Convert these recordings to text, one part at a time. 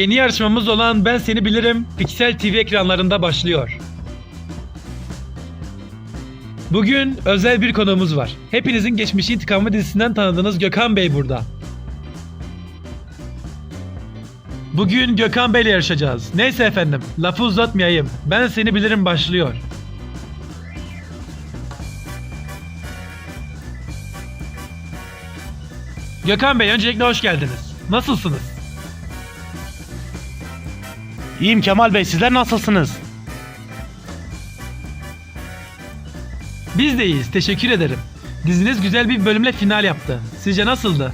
Yeni yarışmamız olan Ben Seni Bilirim Pixel TV ekranlarında başlıyor. Bugün özel bir konuğumuz var. Hepinizin Geçmişi İntikamı dizisinden tanıdığınız Gökhan Bey burada. Bugün Gökhan Bey'le yarışacağız. Neyse efendim, lafı uzatmayayım. Ben Seni Bilirim başlıyor. Gökhan Bey öncelikle hoş geldiniz. Nasılsınız? İyiyim Kemal Bey sizler nasılsınız? Biz de iyiyiz, teşekkür ederim. Diziniz güzel bir bölümle final yaptı. Sizce nasıldı?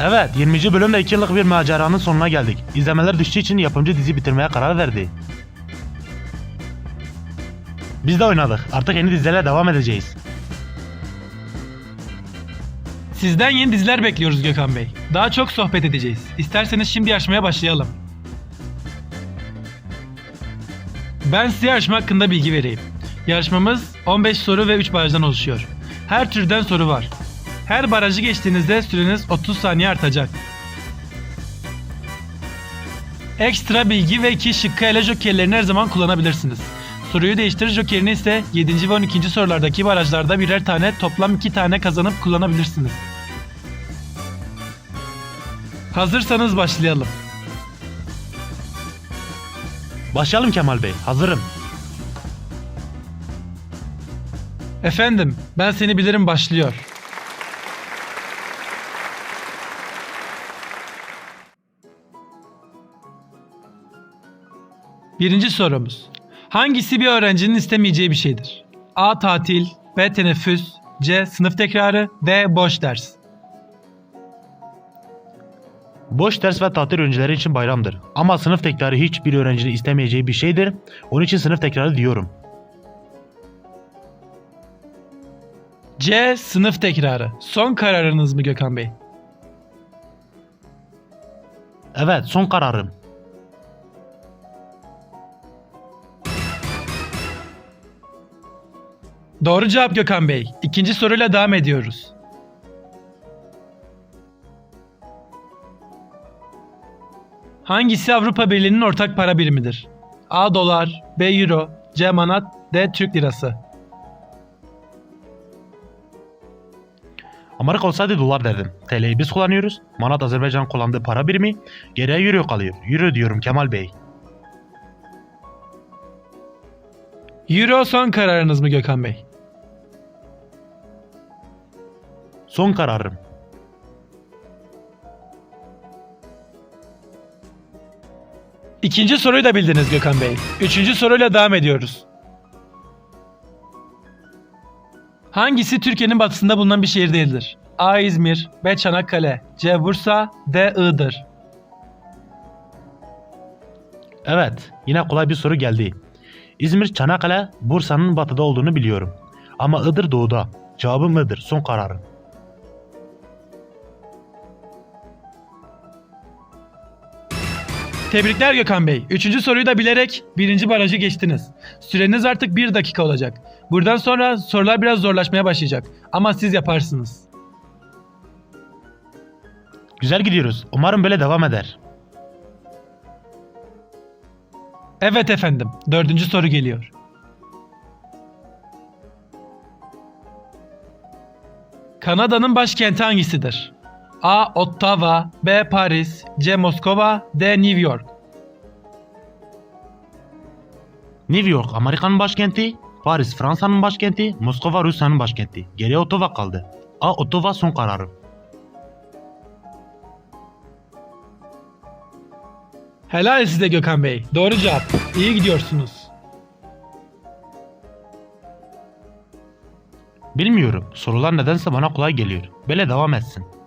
Evet 20. bölümde 2 yıllık bir maceranın sonuna geldik. İzlemeler düştüğü için yapımcı dizi bitirmeye karar verdi. Biz de oynadık. Artık yeni dizilere devam edeceğiz. Sizden yeni diziler bekliyoruz Gökhan Bey. Daha çok sohbet edeceğiz. İsterseniz şimdi yarışmaya başlayalım. Ben size yarışma hakkında bilgi vereyim. Yarışmamız 15 soru ve 3 barajdan oluşuyor. Her türden soru var. Her barajı geçtiğinizde süreniz 30 saniye artacak. Ekstra bilgi ve 2 şıkkı ele jokerlerini her zaman kullanabilirsiniz. Soruyu değiştirir jokerini ise 7. ve 12. sorulardaki barajlarda birer tane toplam 2 tane kazanıp kullanabilirsiniz. Hazırsanız başlayalım. Başlayalım Kemal Bey. Hazırım. Efendim, ben seni bilirim başlıyor. Birinci sorumuz. Hangisi bir öğrencinin istemeyeceği bir şeydir? A. Tatil B. Teneffüs C. Sınıf tekrarı D. Boş ders Boş ders ve tatil öğrencileri için bayramdır. Ama sınıf tekrarı hiçbir öğrencinin istemeyeceği bir şeydir. Onun için sınıf tekrarı diyorum. C. Sınıf tekrarı. Son kararınız mı Gökhan Bey? Evet son kararım. Doğru cevap Gökhan Bey. İkinci soruyla devam ediyoruz. Hangisi Avrupa Birliği'nin ortak para birimidir? A. Dolar B. Euro C. Manat D. Türk Lirası Amerika olsaydı dolar derdim. TL'yi biz kullanıyoruz. Manat Azerbaycan kullandığı para birimi. Geriye euro kalıyor. Euro diyorum Kemal Bey. Euro son kararınız mı Gökhan Bey? Son kararım. İkinci soruyu da bildiniz Gökhan Bey. Üçüncü soruyla devam ediyoruz. Hangisi Türkiye'nin batısında bulunan bir şehir değildir? A. İzmir B. Çanakkale C. Bursa D. Iğdır Evet, yine kolay bir soru geldi. İzmir, Çanakkale, Bursa'nın batıda olduğunu biliyorum. Ama Iğdır doğuda. Cevabım Iğdır, son kararım. Tebrikler Gökhan Bey. Üçüncü soruyu da bilerek birinci barajı geçtiniz. Süreniz artık bir dakika olacak. Buradan sonra sorular biraz zorlaşmaya başlayacak. Ama siz yaparsınız. Güzel gidiyoruz. Umarım böyle devam eder. Evet efendim. Dördüncü soru geliyor. Kanada'nın başkenti hangisidir? A. Ottawa B. Paris C. Moskova D. New York New York, Amerika'nın başkenti. Paris, Fransa'nın başkenti. Moskova, Rusya'nın başkenti. Geriye Ottawa kaldı. A. Ottawa son kararım. Helal size Gökhan Bey. Doğru cevap. İyi gidiyorsunuz. Bilmiyorum. Sorular nedense bana kolay geliyor. Böyle devam etsin.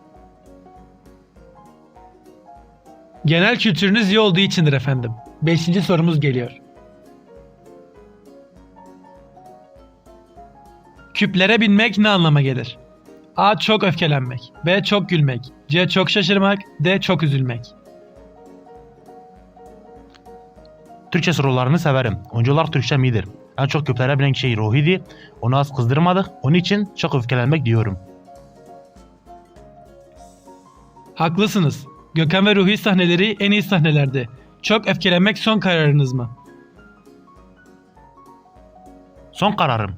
Genel kültürünüz iyi olduğu içindir efendim. Beşinci sorumuz geliyor. Küplere binmek ne anlama gelir? A. Çok öfkelenmek. B. Çok gülmek. C. Çok şaşırmak. D. Çok üzülmek. Türkçe sorularını severim. Oyuncular Türkçem iyidir. En çok küplere binen şey Rohi'di. Onu az kızdırmadık. Onun için çok öfkelenmek diyorum. Haklısınız. Gökhan ve Ruhi sahneleri en iyi sahnelerdi. Çok öfkelenmek son kararınız mı? Son kararım.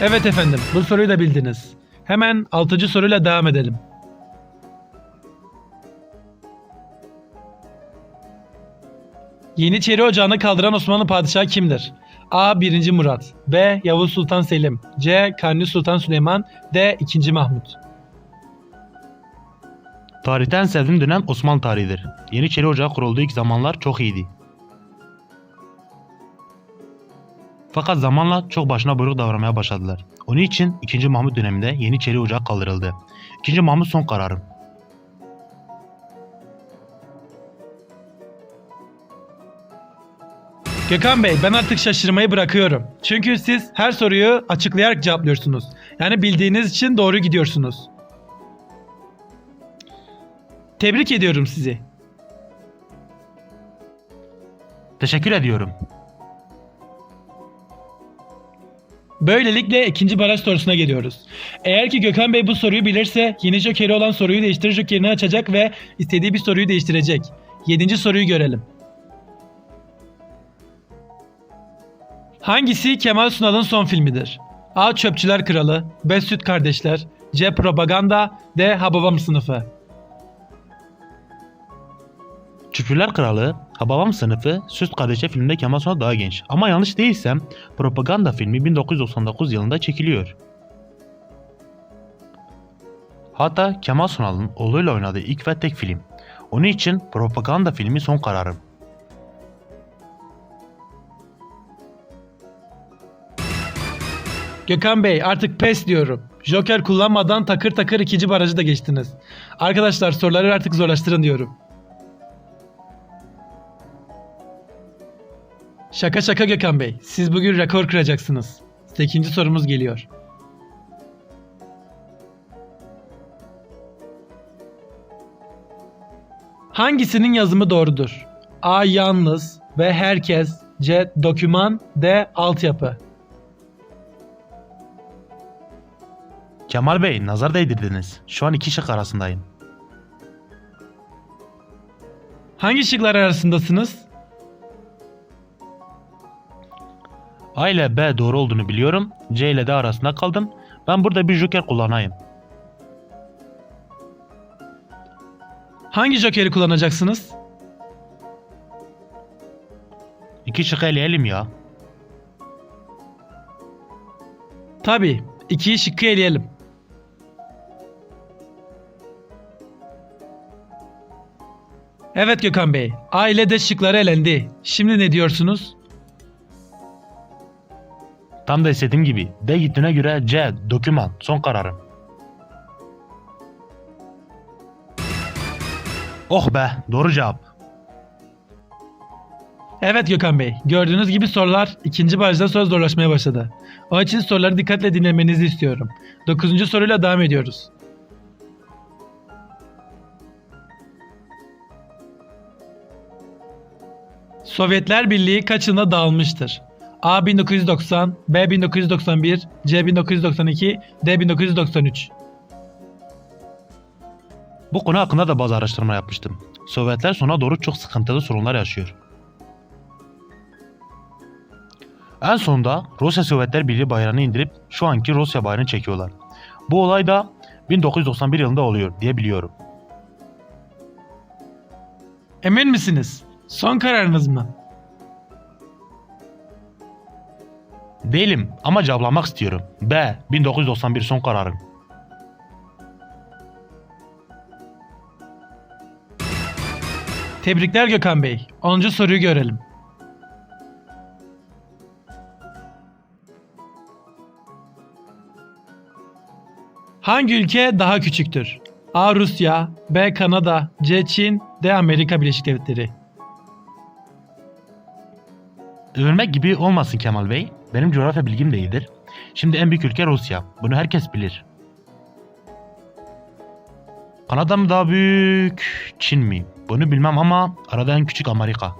Evet efendim, bu soruyu da bildiniz. Hemen 6. soruyla devam edelim. Yeniçeri Ocağı'nı kaldıran Osmanlı padişahı kimdir? A. 1. Murat B. Yavuz Sultan Selim C. Kanuni Sultan Süleyman D. 2. Mahmut Tarihte sevdiğim dönem Osmanlı tarihidir. Yeniçeri Ocağı kurulduğu ilk zamanlar çok iyiydi. Fakat zamanla çok başına buyruk davranmaya başladılar. Onun için 2. Mahmut döneminde Yeniçeri Ocağı kaldırıldı. 2. Mahmut son kararım. Gökhan Bey ben artık şaşırmayı bırakıyorum. Çünkü siz her soruyu açıklayarak cevaplıyorsunuz. Yani bildiğiniz için doğru gidiyorsunuz. Tebrik ediyorum sizi. Teşekkür ediyorum. Böylelikle ikinci baraj sorusuna geliyoruz. Eğer ki Gökhan Bey bu soruyu bilirse yeni jokeri olan soruyu değiştirir jokerini açacak ve istediği bir soruyu değiştirecek. Yedinci soruyu görelim. Hangisi Kemal Sunal'ın son filmidir? A. Çöpçüler Kralı B. Süt Kardeşler C. Propaganda D. Hababam Sınıfı Çöpçüler Kralı, Hababam sınıfı, Süt Kardeşe filminde Kemal Sunal daha genç. Ama yanlış değilsem Propaganda filmi 1999 yılında çekiliyor. Hatta Kemal Sunal'ın oğluyla oynadığı ilk ve tek film. Onun için Propaganda filmi son kararım. Gökhan Bey artık pes diyorum. Joker kullanmadan takır takır ikinci barajı da geçtiniz. Arkadaşlar soruları artık zorlaştırın diyorum. Şaka şaka Gökhan Bey. Siz bugün rekor kıracaksınız. 8. sorumuz geliyor. Hangisinin yazımı doğrudur? A. Yalnız B. Herkes C. Doküman D. Altyapı Kemal Bey nazar değdirdiniz. Şu an iki şık arasındayım. Hangi şıklar arasındasınız? A ile B doğru olduğunu biliyorum. C ile D arasında kaldım. Ben burada bir joker kullanayım. Hangi jokeri kullanacaksınız? İki şık eleyelim ya. Tabii. İkiyi şıkkı eleyelim. Evet Gökhan Bey. A ile D şıkları elendi. Şimdi ne diyorsunuz? Tam da istediğim gibi. D gittiğine göre C doküman son kararım. Oh be doğru cevap. Evet Gökhan Bey. Gördüğünüz gibi sorular ikinci barajda sonra zorlaşmaya başladı. Onun için soruları dikkatle dinlemenizi istiyorum. Dokuzuncu soruyla devam ediyoruz. Sovyetler Birliği kaç yılında dağılmıştır? A 1990, B 1991, C 1992, D 1993. Bu konu hakkında da bazı araştırma yapmıştım. Sovyetler sona doğru çok sıkıntılı sorunlar yaşıyor. En sonunda Rusya Sovyetler Birliği bayrağını indirip şu anki Rusya bayrağını çekiyorlar. Bu olay da 1991 yılında oluyor diye biliyorum. Emin misiniz? Son kararınız mı? Değilim ama cevaplamak istiyorum. B. 1991 son kararım. Tebrikler Gökhan Bey. 10. soruyu görelim. Hangi ülke daha küçüktür? A. Rusya B. Kanada C. Çin D. Amerika Birleşik Devletleri Övülmek gibi olmasın Kemal Bey. Benim coğrafya bilgim de iyidir. Şimdi en büyük ülke Rusya. Bunu herkes bilir. Kanada mı daha büyük, Çin mi? Bunu bilmem ama arada en küçük Amerika.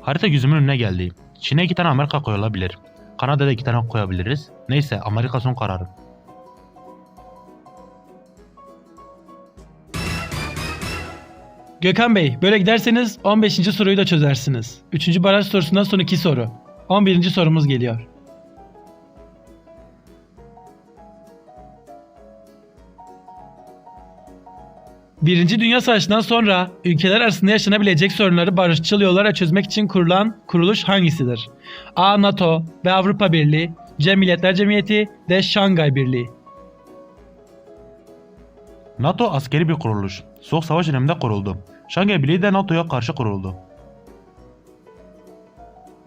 Harita gözümün önüne geldi. Çin'e iki tane Amerika koyulabilir. Kanada'da iki tane koyabiliriz. Neyse Amerika son kararım. Gökhan Bey, böyle giderseniz 15. soruyu da çözersiniz. 3. baraj sorusundan son 2 soru. 11. sorumuz geliyor. Birinci Dünya Savaşı'ndan sonra ülkeler arasında yaşanabilecek sorunları barışçıl yollarla çözmek için kurulan kuruluş hangisidir? A. NATO B. Avrupa Birliği C. Milletler Cemiyeti D. Şangay Birliği NATO askeri bir kuruluş. Soğuk savaş döneminde kuruldu. Şangay Birliği de NATO'ya karşı kuruldu.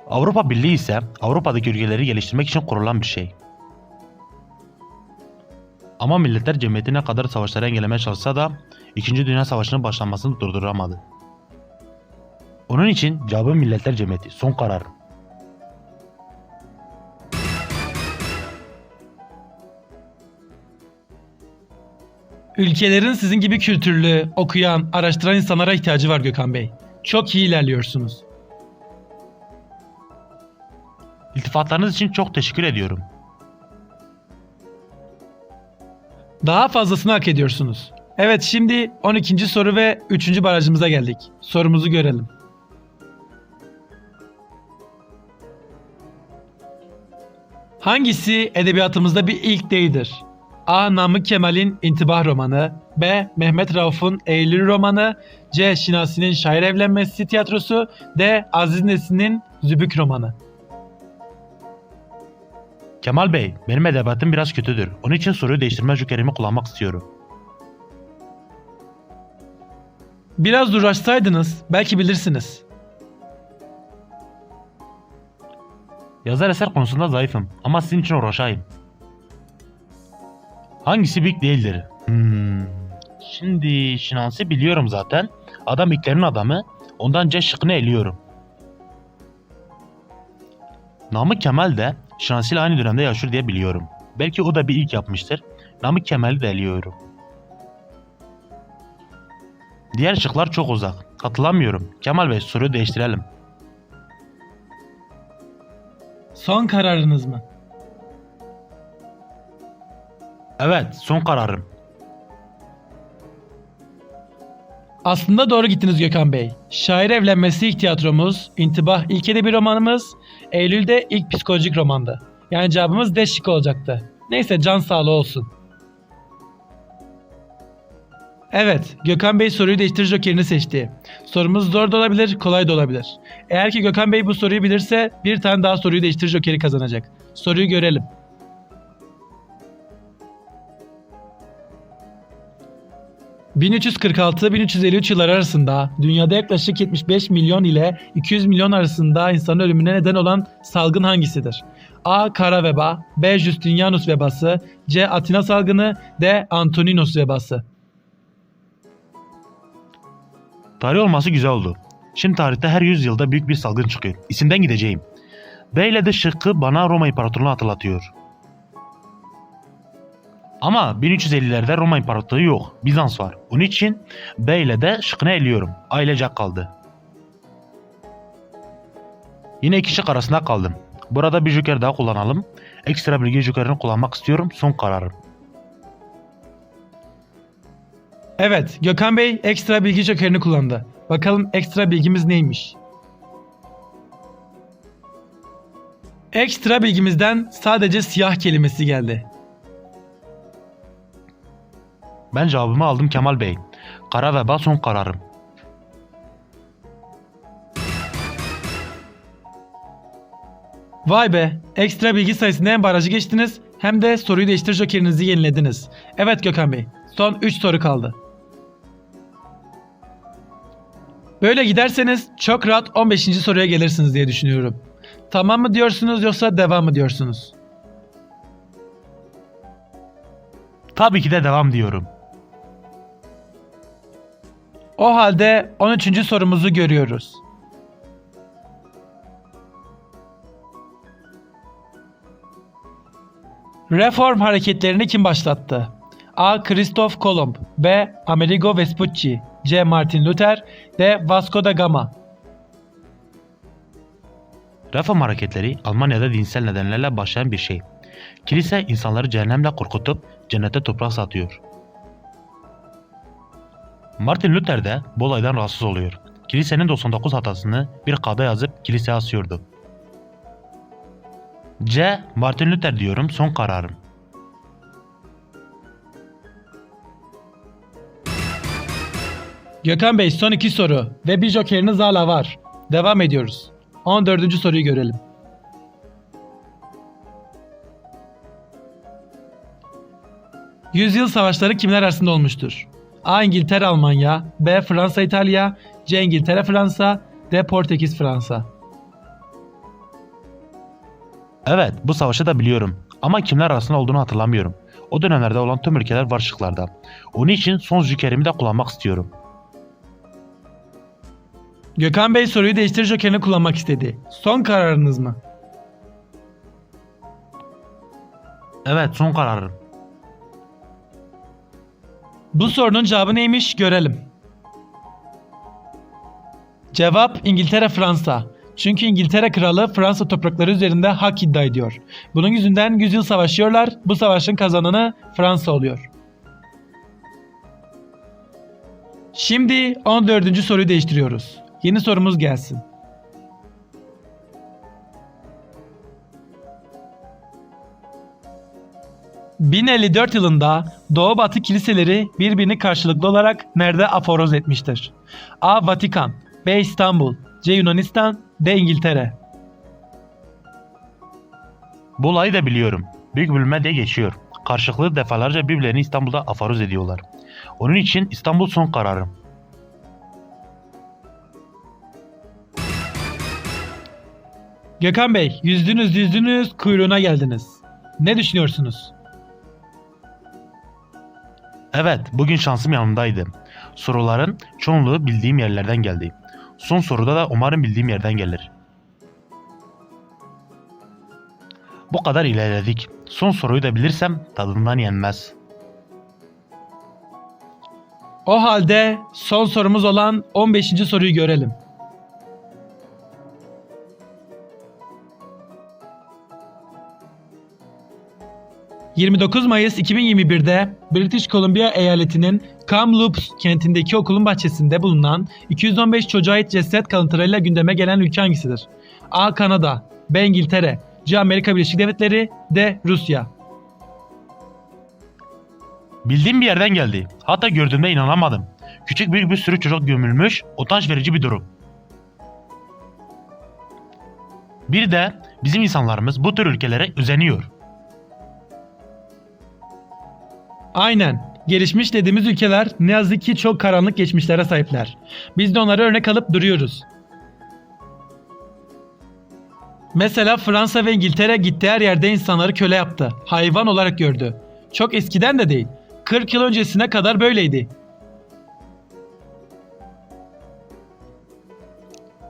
Avrupa Birliği ise Avrupa'daki ülkeleri geliştirmek için kurulan bir şey. Ama Milletler Cemiyeti ne kadar savaşları engellemeye çalışsa da 2. Dünya Savaşı'nın başlanmasını durduramadı. Onun için cevabı Milletler Cemiyeti. Son karar. Ülkelerin sizin gibi kültürlü, okuyan, araştıran insanlara ihtiyacı var Gökhan Bey. Çok iyi ilerliyorsunuz. İltifatlarınız için çok teşekkür ediyorum. Daha fazlasını hak ediyorsunuz. Evet şimdi 12. soru ve 3. barajımıza geldik. Sorumuzu görelim. Hangisi edebiyatımızda bir ilk değildir? A. Namık Kemal'in İntibah romanı B. Mehmet Rauf'un Eylül romanı C. Şinasi'nin Şair Evlenmesi tiyatrosu D. Aziz Nesin'in Zübük romanı Kemal Bey, benim edebiyatım biraz kötüdür. Onun için soruyu değiştirme jokerimi kullanmak istiyorum. Biraz uğraşsaydınız belki bilirsiniz. Yazar eser konusunda zayıfım ama sizin için uğraşayım. Hangisi büyük değildir? Hmm. Şimdi Şinansi biliyorum zaten. Adam ilklerin adamı. Ondan C şıkkını eliyorum. Namık Kemal de Şinansi ile aynı dönemde yaşıyor diye biliyorum. Belki o da bir ilk yapmıştır. Namık Kemal'i de eliyorum. Diğer şıklar çok uzak. Katılamıyorum. Kemal Bey soruyu değiştirelim. Son kararınız mı? Evet, son kararım. Aslında doğru gittiniz Gökhan Bey. Şair Evlenmesi ilk tiyatromuz, İntibah ilk edebi romanımız, Eylül'de ilk psikolojik romandı. Yani cevabımız D şıkkı olacaktı. Neyse can sağlığı olsun. Evet, Gökhan Bey soruyu değiştir jokerini seçti. Sorumuz zor da olabilir, kolay da olabilir. Eğer ki Gökhan Bey bu soruyu bilirse bir tane daha soruyu değiştir jokeri kazanacak. Soruyu görelim. ...1346-1353 yılları arasında dünyada yaklaşık 75 milyon ile 200 milyon arasında insanın ölümüne neden olan salgın hangisidir? A. Kara veba B. Justinianus vebası C. Atina salgını D. Antoninus vebası Tarih olması güzel oldu. Şimdi tarihte her 100 yılda büyük bir salgın çıkıyor. İsimden gideceğim. B ile de şıkkı bana Roma İmparatorluğunu hatırlatıyor. Ama 1350'lerde Roma İmparatorluğu yok. Bizans var. Onun için B ile de şıkkını eliyorum. Ailecek kaldı. Yine iki şık arasında kaldım. Burada bir joker daha kullanalım. Ekstra bilgi jokerini kullanmak istiyorum. Son kararım. Evet, Gökhan Bey ekstra bilgi jokerini kullandı. Bakalım ekstra bilgimiz neymiş? Ekstra bilgimizden sadece siyah kelimesi geldi. Ben cevabımı aldım Kemal Bey. Kara veba son kararım. Vay be, ekstra bilgi sayesinde hem barajı geçtiniz hem de soruyu değiştir jokerinizi yenilediniz. Evet Gökhan Bey, son 3 soru kaldı. Böyle giderseniz çok rahat 15. soruya gelirsiniz diye düşünüyorum. Tamam mı diyorsunuz yoksa devam mı diyorsunuz? Tabii ki de devam diyorum. O halde 13. sorumuzu görüyoruz. Reform hareketlerini kim başlattı? A. Christoph Kolomb B. Amerigo Vespucci C. Martin Luther D. Vasco da Gama Reform hareketleri Almanya'da dinsel nedenlerle başlayan bir şey. Kilise insanları cehennemle korkutup cennete toprak satıyor. Martin Luther de bu olaydan rahatsız oluyor. Kilisenin 99 hatasını bir kağıda yazıp kiliseye asıyordu. C. Martin Luther diyorum son kararım. Gökhan Bey son iki soru ve bir jokeriniz hala var. Devam ediyoruz. 14. soruyu görelim. Yüzyıl savaşları kimler arasında olmuştur? A. İngiltere Almanya B. Fransa İtalya C. İngiltere Fransa D. Portekiz Fransa Evet bu savaşı da biliyorum ama kimler arasında olduğunu hatırlamıyorum. O dönemlerde olan tüm ülkeler var şıklarda. Onun için son jokerimi de kullanmak istiyorum. Gökhan Bey soruyu değiştir jokerini kullanmak istedi. Son kararınız mı? Evet son kararım. Bu sorunun cevabı neymiş görelim. Cevap İngiltere Fransa. Çünkü İngiltere kralı Fransa toprakları üzerinde hak iddia ediyor. Bunun yüzünden 100 yıl savaşıyorlar. Bu savaşın kazananı Fransa oluyor. Şimdi 14. soruyu değiştiriyoruz. Yeni sorumuz gelsin. ...1054 yılında Doğu Batı kiliseleri birbirini karşılıklı olarak nerede aforoz etmiştir? A. Vatikan B. İstanbul C. Yunanistan D. İngiltere Bu olayı da biliyorum. Büyük bölünme diye geçiyor. Karşılıklı defalarca birbirlerini İstanbul'da afaruz ediyorlar. Onun için İstanbul son kararım. Gökhan Bey yüzdünüz yüzdünüz kuyruğuna geldiniz. Ne düşünüyorsunuz? Evet, bugün şansım yanımdaydı. Soruların çoğunluğu bildiğim yerlerden geldi. Son soruda da umarım bildiğim yerden gelir. Bu kadar ilerledik. Son soruyu da bilirsem tadından yenmez. O halde son sorumuz olan 15. soruyu görelim. ...29 Mayıs 2021'de British Columbia eyaletinin Kamloops kentindeki okulun bahçesinde bulunan 215 çocuğa ait ceset kalıntılarıyla gündeme gelen ülke hangisidir? A. Kanada B. İngiltere C. Amerika Birleşik Devletleri D. Rusya Bildiğim bir yerden geldi. Hatta gördüğümde inanamadım. Küçük büyük bir sürü çocuk gömülmüş, utanç verici bir durum. Bir de bizim insanlarımız bu tür ülkelere özeniyor. Aynen. Gelişmiş dediğimiz ülkeler ne yazık ki çok karanlık geçmişlere sahipler. Biz de onları örnek alıp duruyoruz. Mesela Fransa ve İngiltere gittiği her yerde insanları köle yaptı. Hayvan olarak gördü. Çok eskiden de değil. 40 yıl öncesine kadar böyleydi.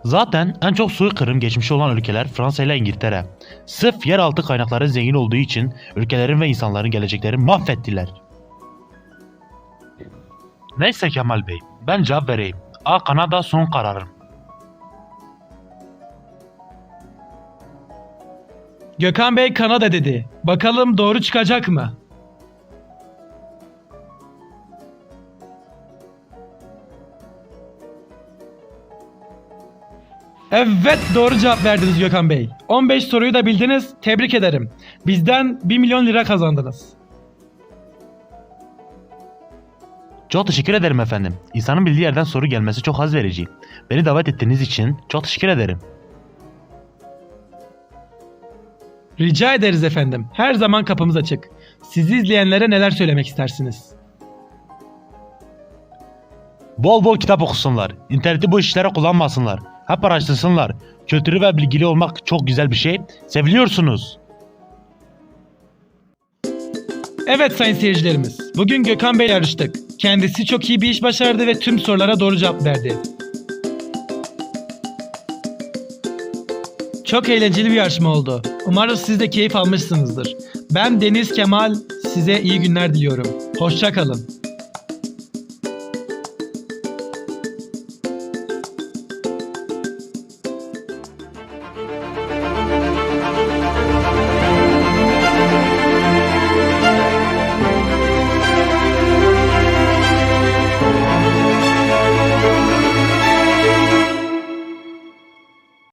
Zaten en çok soykırım geçmişi olan ülkeler Fransa ile İngiltere. Sırf yeraltı kaynakları zengin olduğu için ülkelerin ve insanların geleceklerini mahvettiler. Neyse Kemal Bey, ben cevap vereyim. A. Kanada son kararım. Gökhan Bey Kanada dedi. Bakalım doğru çıkacak mı? Evet doğru cevap verdiniz Gökhan Bey. 15 soruyu da bildiniz. Tebrik ederim. Bizden 1 milyon lira kazandınız. Çok teşekkür ederim efendim. İnsanın bildiği yerden soru gelmesi çok haz verici. Beni davet ettiğiniz için çok teşekkür ederim. Rica ederiz efendim. Her zaman kapımız açık. Sizi izleyenlere neler söylemek istersiniz? Bol bol kitap okusunlar. İnterneti bu işlere kullanmasınlar. Hep araştırsınlar. Kültürü ve bilgili olmak çok güzel bir şey. Seviliyorsunuz. Evet sayın seyircilerimiz. Bugün Gökhan Bey yarıştık. Kendisi çok iyi bir iş başardı ve tüm sorulara doğru cevap verdi. Çok eğlenceli bir yarışma oldu. Umarım siz de keyif almışsınızdır. Ben Deniz Kemal. Size iyi günler diliyorum. Hoşçakalın.